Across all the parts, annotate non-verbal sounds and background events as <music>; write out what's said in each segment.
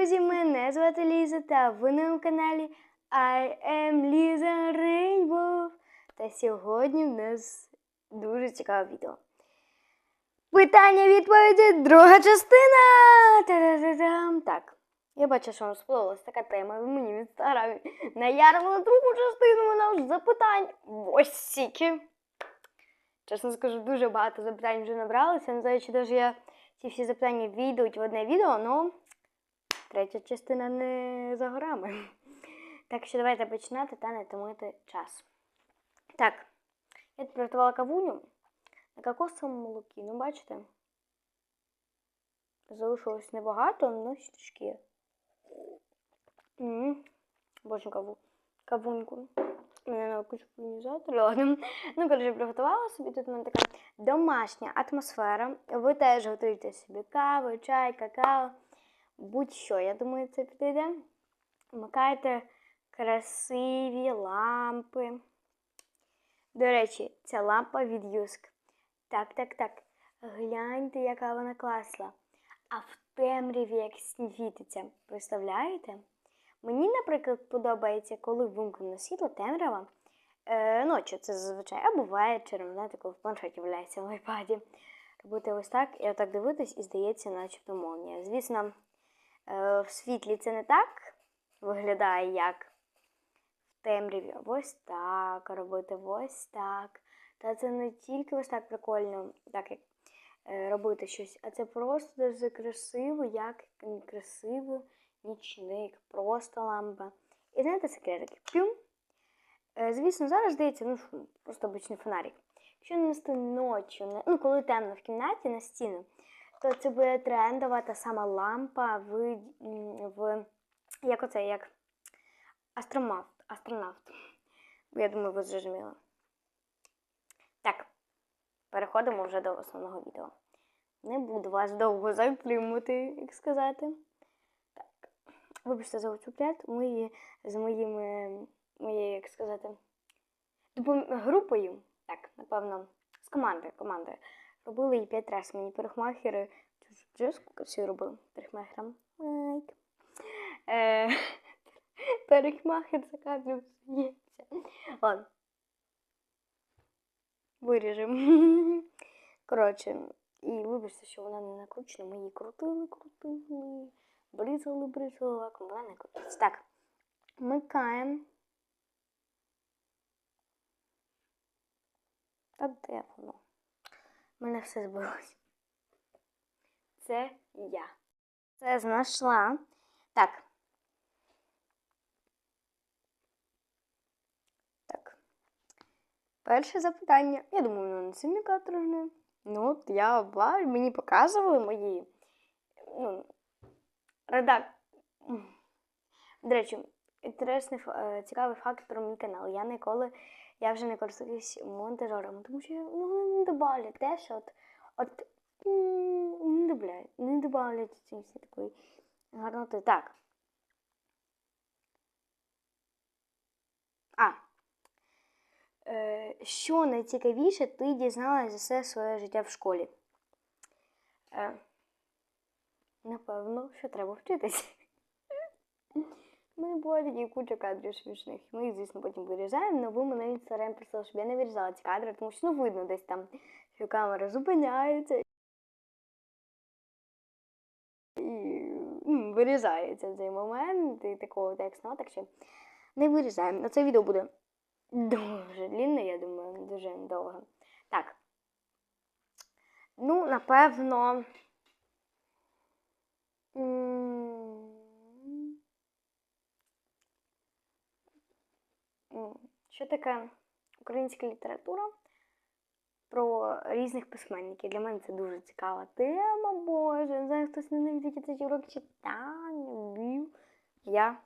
друзі! Мене звати Ліза та ви на каналі I am Lisa Rainbow. Та сьогодні в нас дуже цікаве відео. Питання відповіді, друга частина. Та-да-да-дам. Так, я бачу, що вам сподобалась така тема. Ви мені в інстаграмі наярвали другу частину, вона вже запитань. Ось стільки. Чесно скажу, дуже багато запитань вже набралося. Не знаю, чи навіть я ці всі запитання війдуть в одне відео, але третя частина не за горами. Так що давайте починати та не томити час. Так, я приготувала кавуню на кокосовому молокі. Ну, бачите? Залишилось небагато, але трішки є. Боже, каву. Кавуньку. Мене на кучу ладно. Ну, коротше, приготувала собі. Тут у мене така домашня атмосфера. Ви теж готуєте собі каву, чай, какао, будь-що. Я думаю, це підійде. Вмикайте красиві лампи. До речі, ця лампа від Юск. Так, так, так. Гляньте, яка вона класна. А в темряві як світиться. Представляєте? Мені, наприклад, подобається, коли вимкнено світло, темрява. Е, ночі це зазвичай або вечором, знаєте, коли в планшеті валяється в айпаді. Робити ось так і отак дивитись, і здається, начебто молнія. Звісно, в світлі це не так виглядає, як в темряві. Ось так робити, ось так. Та це не тільки ось так прикольно, так як е, робити щось, а це просто дуже красиво, як красиво нічник, просто лампа. І знаєте, секретик. Пюм. Е, Звісно, зараз здається, ну, просто обичний фонарик. Якщо нанести ночі, ну, коли темно в кімнаті на стіну, то це буде трендова та сама лампа в, в як оце, як астронавт. астронавт. Я думаю, ви зрозуміли. Так, переходимо вже до основного відео. Не буду вас довго затримувати, як сказати. Так, вибачте за оцю пряд. Ми з моїми, моєю, як сказати, групою, так, напевно, з командою, командою. Робили її п'ять разів. Мені перехмахери джеску красиво робили. Перехмахерам. Лайк. Е, <laughs> перехмахер за кадром сміється. Ладно. Виріжемо. <laughs> Коротше, і вибачте, що вона не накручена. Ми її крутили, крутили, бризали, бризали лаком, вона не крутиться. Так, вмикаємо. Та де воно? Мене все збилось. Це я. Це знайшла. Так. Так. Перше запитання. Я думаю, воно не сильно каторжне. Ну, от я бачу, мені показували мої. Ну, редак. До речі, інтересний е, цікавий факт про мій канал. Я ніколи, я вже не користуюсь монтажером, тому що ну, не добавлять те, що от, от не добавляють, не добавлять ці такої гарноти. Так. А. Е, що найцікавіше ти дізналася за все своє життя в школі? Е, напевно, що треба вчитися. Мене була тоді куча кадрів смішних. Ми їх, звісно, потім вирізаємо, але ви мене інстаграм просили, щоб я не вирізала ці кадри, тому що ну, видно десь там, що камера зупиняється. І ну, вирізається цей момент і такого тексту, так що не вирізаємо. На це відео буде дуже длінне, я думаю, дуже довго. Так. Ну, напевно. Що таке українська література про різних письменників? Для мене це дуже цікава тема, боже. Не знаю, хтось ненавидить ці уроки читання, вів. Я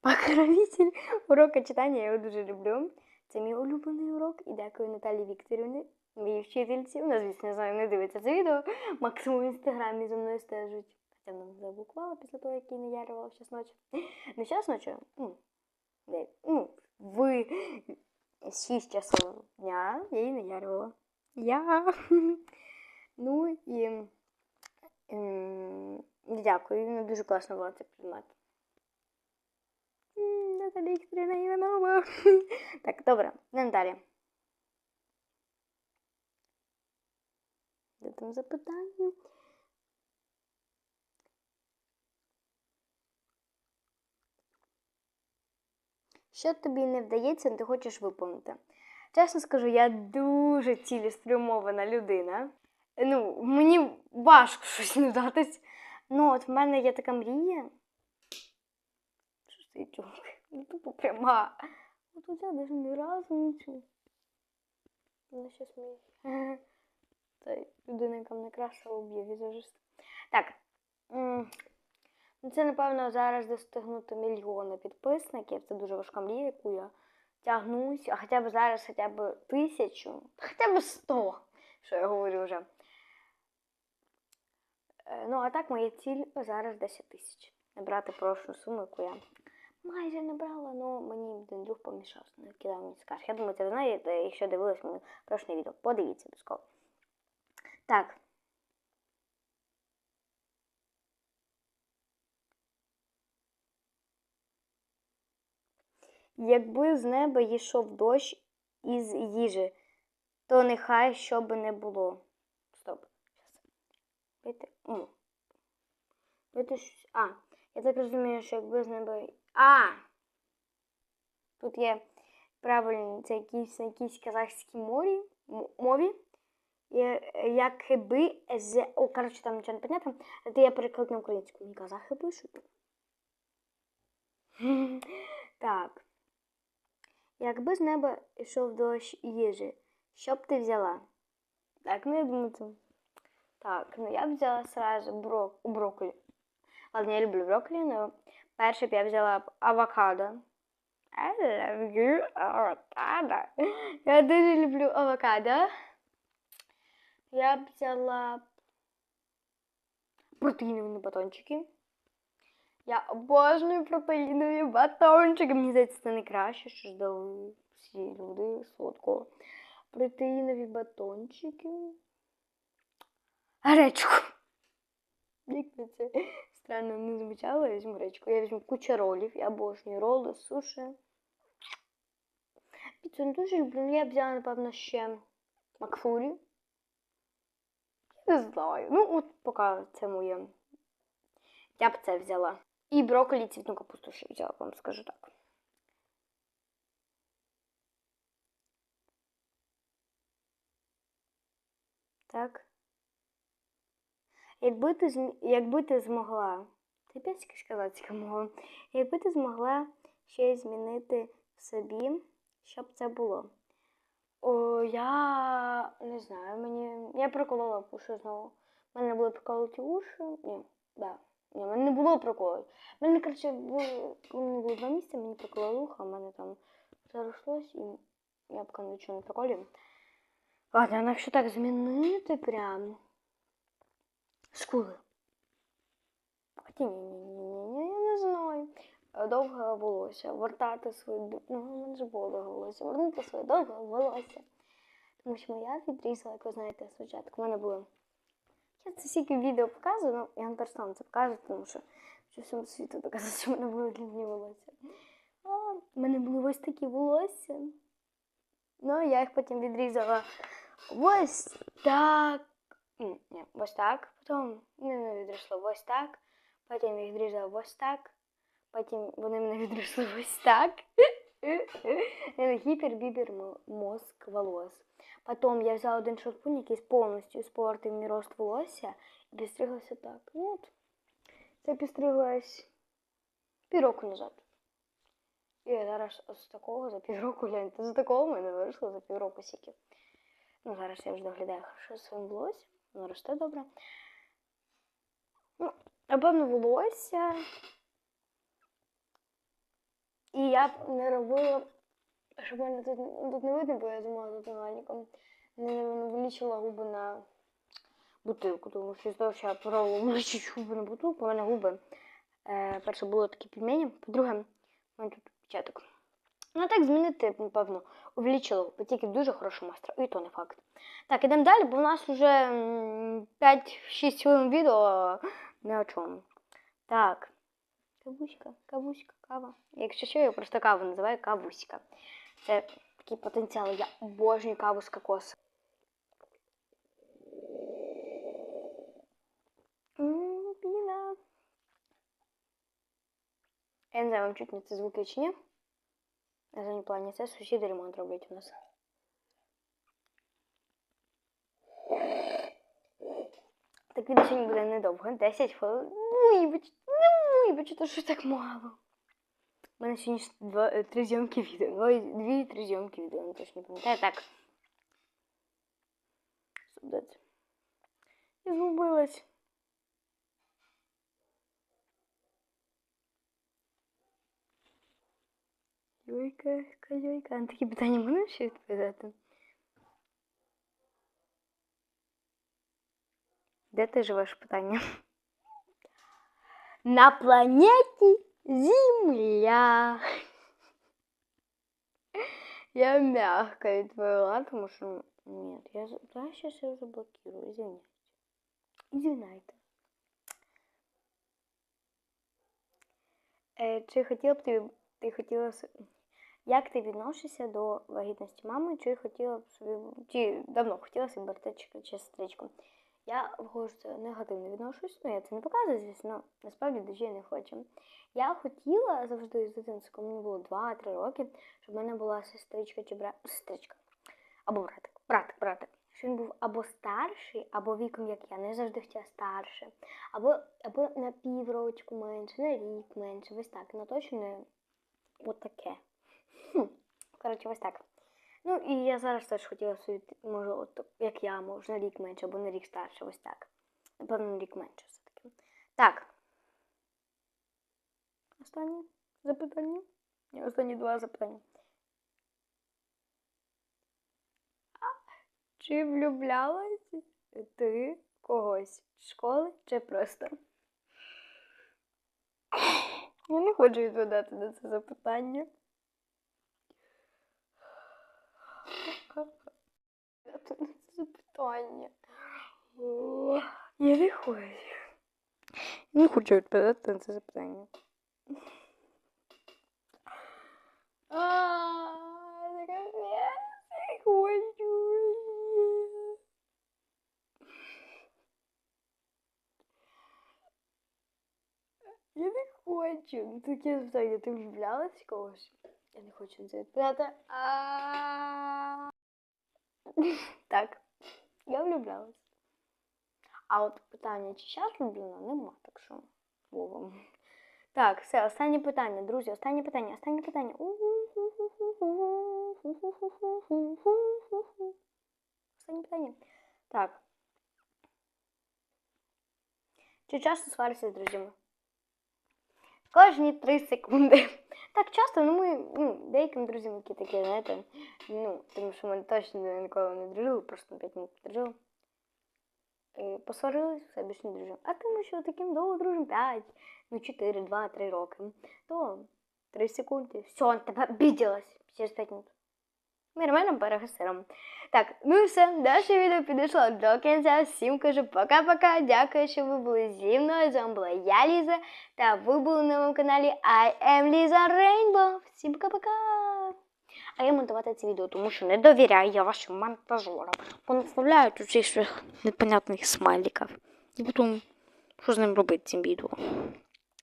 покровитель урока читання, я його дуже люблю. Це мій улюблений урок. І дякую Наталі Вікторівні, моїй вчительці. Вона, звісно, не знаю, не дивиться це відео. Максимум в інстаграмі за мною стежить. Хоча вона мене заблокувала після того, як її наярювала в час ночі. Не час ночі, ну, ну, в 6 часов дня я її наярювала. Я. <laughs> Ну і ем, Дякую, він дуже класно була цей предмет. М, Наталія Вікторівна Іванова. <laughs> Так, добре, йдемо далі. Де там запитання? Що тобі не вдається, ти хочеш виповнити? Чесно скажу, я дуже цілеспрямована людина. Ну, мені важко щось не вдатись. Ну, от в мене є така мрія. Що ж чоловік? Ну, тупо пряма. От тебе навіть ні разу нічого. Вона ще сміє. Це людина, яка мене красила уб'є візажист. Так. Ну, це, напевно, зараз достигнути мільйони підписників. Це дуже важка мрія, яку я тягнусь, а хоча б зараз хоча б тисячу, хоча б сто, що я говорю вже. Е, Ну, а так моя ціль зараз 10 тисяч. Набрати прошу суму, яку я майже набрала, але мені один друг помішав, не кидав мені скарг. Я думаю, це ви знаєте, якщо дивились моє прошле відео. Подивіться обов'язково. Так. Якби з неба йшов дощ із їжі, то нехай що би не було. Стоп. А, я так розумію, що якби з неба. А! Тут є правильно, це якісь на якійсь казахській мові, м- мові. Якби з. О, коротше, там нічого не понятно. Це я переклад на українську. Мені казахи пишуть. <laughs> Так. Якби з неба йшов дощ їжі, що б ти взяла? Так, ну я думаю, це. Так, ну я б взяла сразу брок... брокколі. Ладно, я люблю брокколі, но перше б я взяла б авокадо. I love you, авокадо. <laughs> Я дуже люблю авокадо. Я б взяла б протеїнові батончики. Я обожнюю протеїнові батончики. Мені здається, це найкраще, що ж дали всі люди солодкого. Протеїнові батончики. Гречку. Як би це странно не звучало, я візьму гречку. Я візьму кучу ролів, я обожнюю роли, суші. Піцу не дуже люблю, я б взяла, напевно, ще Макфурі. Не знаю. Ну, от поки це моє. Я б це взяла. І брокколі цвітну капусту ще взяла, вам скажу так. Так. Якби ти, зм... Якби ти змогла. Ти п'ять сказати мова. Якби ти змогла щось змінити в собі, що б це було? О, я не знаю, мені. Я проколола уші знову. У мене були проколоті уші. Ні, да. Ні, в мене не було проколів. У мене, коротше, мені було два місяці, мені прокололи ухо, в мене там зарослось і я поки нічого не проколюю. Ладно, а якщо так змінити прям. Скули. Хоча ні, ні, ні, ні, ні, я не знаю. Довге волосся, вертати своє ну, в мене ж було довге волосся, вернути своє довге волосся. Тому що моя відрізала, як ви знаєте, спочатку. У мене було. Я це стільки відео показую, ну я не перестану це показувати, тому що хочу всьому світу доказати, що в мене були длинні волосся. А, в мене були ось такі волосся. Ну, я їх потім відрізала ось так. Ні, ось так. Потім не, не відросло ось так. Потім їх відрізала ось так. Потім вони мене відросли ось так. <laughs> Гіпербібер мозк волос. Потім я взяла один шампунь, який повністю спортив мій рост волосся і підстриглася так. Ну, от. Це підстриглась півроку назад. І зараз з такого за півроку, гляньте, з такого в мене виросло за півроку сіки. Ну, зараз я вже доглядаю що своїм волоссям. Воно росте добре. Ну, напевно, волосся. І я б не робила, щоб мене тут, тут не видно, бо я думала тут аналіком. Не, вилічила губи на бутилку, тому що здав, що я пробувала вилічити губи на бутилку, у мене губи. Е, перше було такі пельмені, по-друге, у мене тут печаток. Ну, так змінити, напевно, увеличила губи, тільки дуже хороший майстер, і то не факт. Так, ідемо далі, бо у нас вже 5-6 хвилин відео. не о чому. Так. Кавуська, кавуська, кава. Якщо що, я просто каву називаю кавуська. Це такий потенціал. Я обожнюю каву з кокосом. М, Я не знаю, вам чутно ці звуки чи ні. На задній плані це сусіди ремонт роблять у нас. Так відео сьогодні буде недовго, 10 хвилин. Ну, вибач, ну, вибач, то що так мало. У мене сьогодні ж два, е, три зйомки відео. Два, дві, три зйомки відео, я точно не пам'ятаю. Так. Судець. Я згубилась. Йойка, йойка. На такі питання можна ще відповідати? Де ти живеш питання? На планеті Земля. Я мягко відповіла, тому що ні, я да, сейчас я заблокирую, извиняйте. Извиняйте. Е, чи хотіла б ти, ти хотіла як ти відносишся до вагітності мами, чи хотіла б собі, чи давно хотіла собі братичка чи сестричку? Я це негативно відношусь, ну я це не показую, звісно, але насправді дуже не хочу. Я хотіла завжди з дитинства, коли мені було 2-3 роки, щоб в мене була сестричка чи брат, сестричка, або братик, братик, братик. Щоб він був або старший, або віком, як я, не завжди хотіла старше, або, або на піврочку менше, на рік менше, ось так. Ну точно не от. Хм. Коротше, ось так. Ну і я зараз теж хотіла собі, може, от як я, може, на рік менше, або на рік старше, ось так. Напевно, на рік менше все-таки. Так. Останнє запитання. Ні, останні два запитання. Чи влюблялась ти когось з школи чи просто? Я не хочу відповідати на це запитання. запитання. О, Я не хочу. Я не хочу відповідати на це запитання. А, це капець, я не хочу. Я не хочу. Ну, Таке запитання, ти влюблялась в когось? Я не хочу на це відповідати. Так, я влюблялась. А от питання, чи зараз влюблена, нема, так що Вова. Так, все, останнє питання, друзі, останнє питання, останнє питання. Останнє питання. Так. Чи часто сваришся з друзями? Кожні 3 секунди. Так часто, ну ми ну, деяким друзям, які такі, знаєте, ну, тому що ми точно ніколи не дружили, просто на 5 минут дружили. Посварились, все більше не дружимо. А тому що таким довго дружимо 5, ну 4, 2, 3 роки. То 3 секунди. Все, тебе обиделась через 5 минут. Нормально перегасиром. Так, ну і все, наше відео підійшло до кінця. Всім кажу пока-пока. Дякую, що ви були зі мною. З вами була я, Ліза, та ви були на моєму каналі I am Lisa Rainbow. Всім пока-пока. А я монтувати це відео, тому що не довіряю я вашим монтажерам. Понаставляю тут цих своїх непонятних смайликів. І потім, що з ним робити цим відео?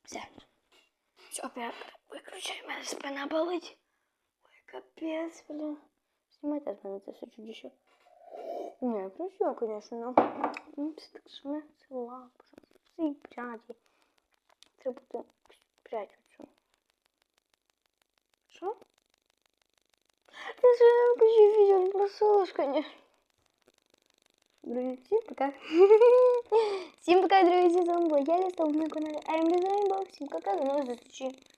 Все. Все, оператор, виключай, мене спина болить. Ой, капець, бля. Снимайте з мене це все чудище. Не, красиво, конечно, но... Ну, це так шме, це лапа. Це і пряді. Це буде прядь оцю. Що? Ти же я включи конечно. Друзі, всім пока. Всім пока, друзі, з вами була я, Ліста, на каналі I'm Rainbow. Всім пока, до нових зустрічей.